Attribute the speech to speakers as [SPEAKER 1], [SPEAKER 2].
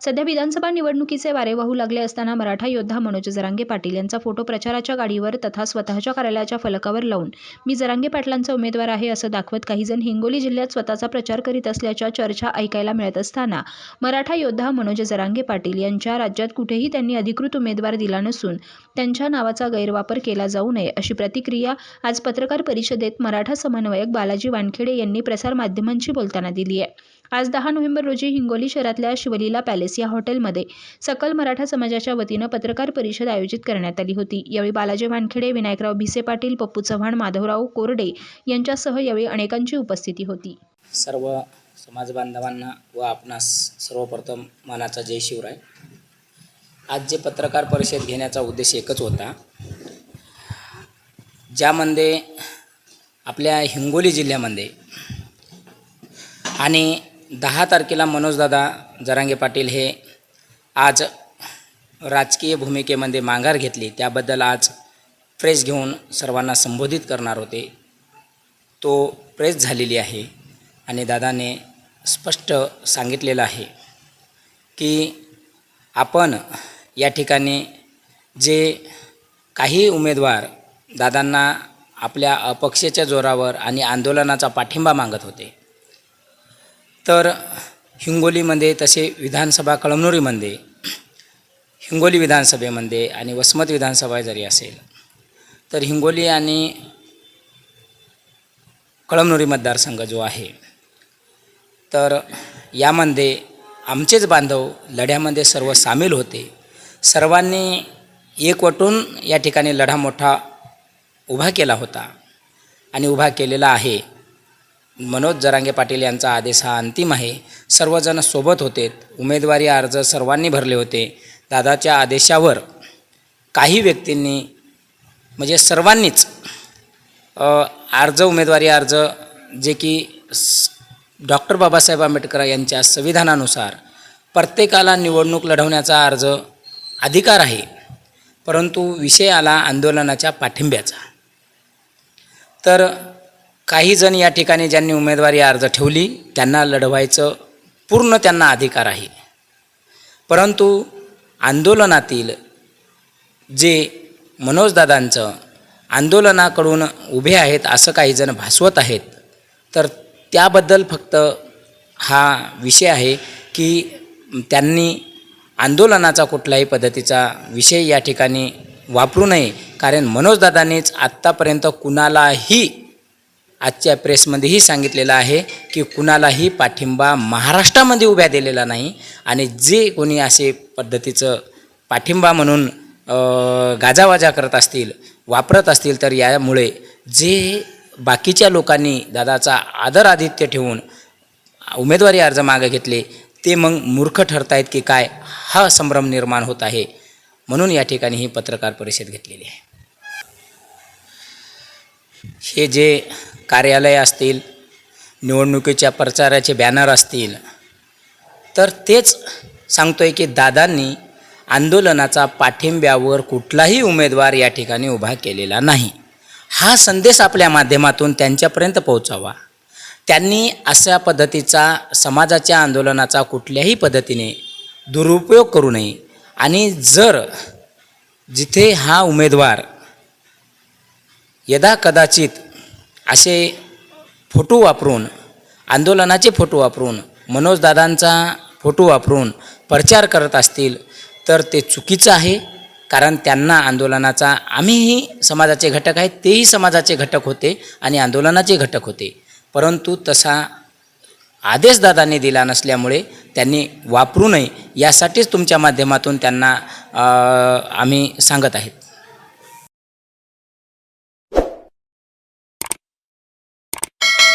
[SPEAKER 1] सध्या विधानसभा निवडणुकीचे वारे वाहू लागले असताना मराठा योद्धा मनोज जरांगे पाटील यांचा फोटो प्रचाराच्या गाडीवर तथा स्वतःच्या कार्यालयाच्या फलकावर लावून मी जरांगे पाटलांचा उमेदवार आहे असं दाखवत काहीजण हिंगोली जिल्ह्यात स्वतःचा प्रचार करीत असल्याच्या चर्चा ऐकायला मिळत असताना मराठा योद्धा मनोज जरांगे पाटील यांच्या राज्यात कुठेही त्यांनी अधिकृत उमेदवार दिला नसून त्यांच्या नावाचा गैरवापर केला जाऊ नये अशी प्रतिक्रिया आज पत्रकार परिषदेत मराठा समन्वयक बालाजी वानखेडे यांनी प्रसारमाध्यमांशी बोलताना दिली आहे. आज दहा नोव्हेंबर रोजी हिंगोली शहरातल्या शिवलीला पॅलेस या हॉटेलमध्ये सकल मराठा समाजाच्या वतीनं पत्रकार परिषद आयोजित करण्यात आली होती. यावेळी बालाजी वानखेडे विनायकराव भिसे पाटील पप्पू चव्हाण माधवराव कोरडे यांच्यासह यावेळी अनेकांची उपस्थिती होती.
[SPEAKER 2] सर्व समाज बांधवांना व आपणास सर्वप्रथम मानाचा जय शिवराय. आज जे पत्रकार परिषद घेण्याचा उद्देश एकच होता. ज्यामध्ये आपल्या हिंगोली जिल्ह्यामध्ये आणि दहा तारखेला मनोजदादा जरांगे पाटील हे आज राजकीय भूमिकेमध्ये माघार घेतली. त्याबद्दल आज प्रेस घेऊन सर्वांना संबोधित करणार होते. तो प्रेस झालेली आहे आणि दादाने स्पष्ट सांगितलेलं आहे की आपण या ठिकाणी जे काही उमेदवार दादांना आपल्या अपक्षेच्या जोरावर आणि आंदोलनाचा पाठिंबा मागत होते तर हिंगोलीमध्ये तसे विधानसभा कळमनुरीमध्ये हिंगोली विधानसभेमध्ये आणि वसमत विधानसभा जरी असेल तर हिंगोली आणि कळमनुरी मतदारसंघ जो आहे तर यामध्ये आमचेच बांधव लढ्यामध्ये सर्व सामील होते. सर्वांनी एकवटून या ठिकाणी लढा मोठा उभा केला होता आणि उभा केलेला आहे. मनोज जरांगे पाटील यांचा आदेश हा अंतिम आहे. सर्वजण सोबत होते. उमेदवारी अर्ज सर्वांनी भरले होते. दादाच्या आदेशावर काही व्यक्तींनी म्हणजे सर्वांनीच अर्ज उमेदवारी अर्ज जे की डॉक्टर बाबासाहेब आंबेडकर यांच्या संविधानानुसार प्रत्येकाला निवडणूक लढवण्याचा अर्ज अधिकार आहे. परंतु विषय आला आंदोलनाच्या पाठिंब्याचा. तर काही जण या ठिकाणी ज्यांनी उमेदवारी अर्ज ठेवली त्यांना लढवायचं पूर्ण त्यांना अधिकार आहे. परंतु आंदोलनातील जे मनोजदादांचं आंदोलनाकडून उभे आहेत असं काही जण भासवत आहेत तर त्याबद्दल फक्त हा विषय आहे की त्यांनी आंदोलनाचा कुठल्याही पद्धतीचा विषय या ठिकाणी वापरू नये. कारण मनोजदादांनीच आत्तापर्यंत कुणालाही आजच्या प्रेसमध्येही सांगितलेलं आहे की कुणालाही पाठिंबा महाराष्ट्रामध्ये उभ्या दिलेला नाही आणि जे कोणी असे पद्धतीचं पाठिंबा म्हणून गाजावाजा करत असतील वापरत असतील तर यामुळे जे बाकीच्या लोकांनी दादाचा आदर आदित्य ठेवून उमेदवारी अर्ज मागे घेतले ते मग मूर्ख ठरतायत की काय हा संभ्रम निर्माण होत आहे म्हणून या ठिकाणी ही पत्रकार परिषद घेतलेली आहे. हे जे कार्यालय असतील निवडणुकीच्या प्रचाराचे बॅनर असतील तर तेच सांगतोय की दादांनी आंदोलनाचा पाठिंब्यावर कुठलाही उमेदवार या ठिकाणी उभा केलेला नाही. हा संदेश आपल्या माध्यमातून त्यांच्यापर्यंत पोहोचावा. त्यांनी अशा पद्धतीचा समाजाच्या आंदोलनाचा कुठल्याही पद्धतीने दुरुपयोग करू नये. आणि जर जिथे हा उमेदवार यदा कदाचित असे फोटो वापरून आंदोलनाचे फोटो वापरून मनोजदादांचा फोटो वापरून प्रचार करत असतील तर ते चुकीचं आहे. कारण त्यांना आंदोलनाचा आम्हीही समाजाचे घटक आहेत तेही समाजाचे घटक होते आणि आंदोलनाचे घटक होते. परंतु तसा आदेश दादांनी दिला नसल्यामुळे त्यांनी वापरू नये यासाठीच तुमच्या माध्यमातून त्यांना आम्ही सांगत आहेत.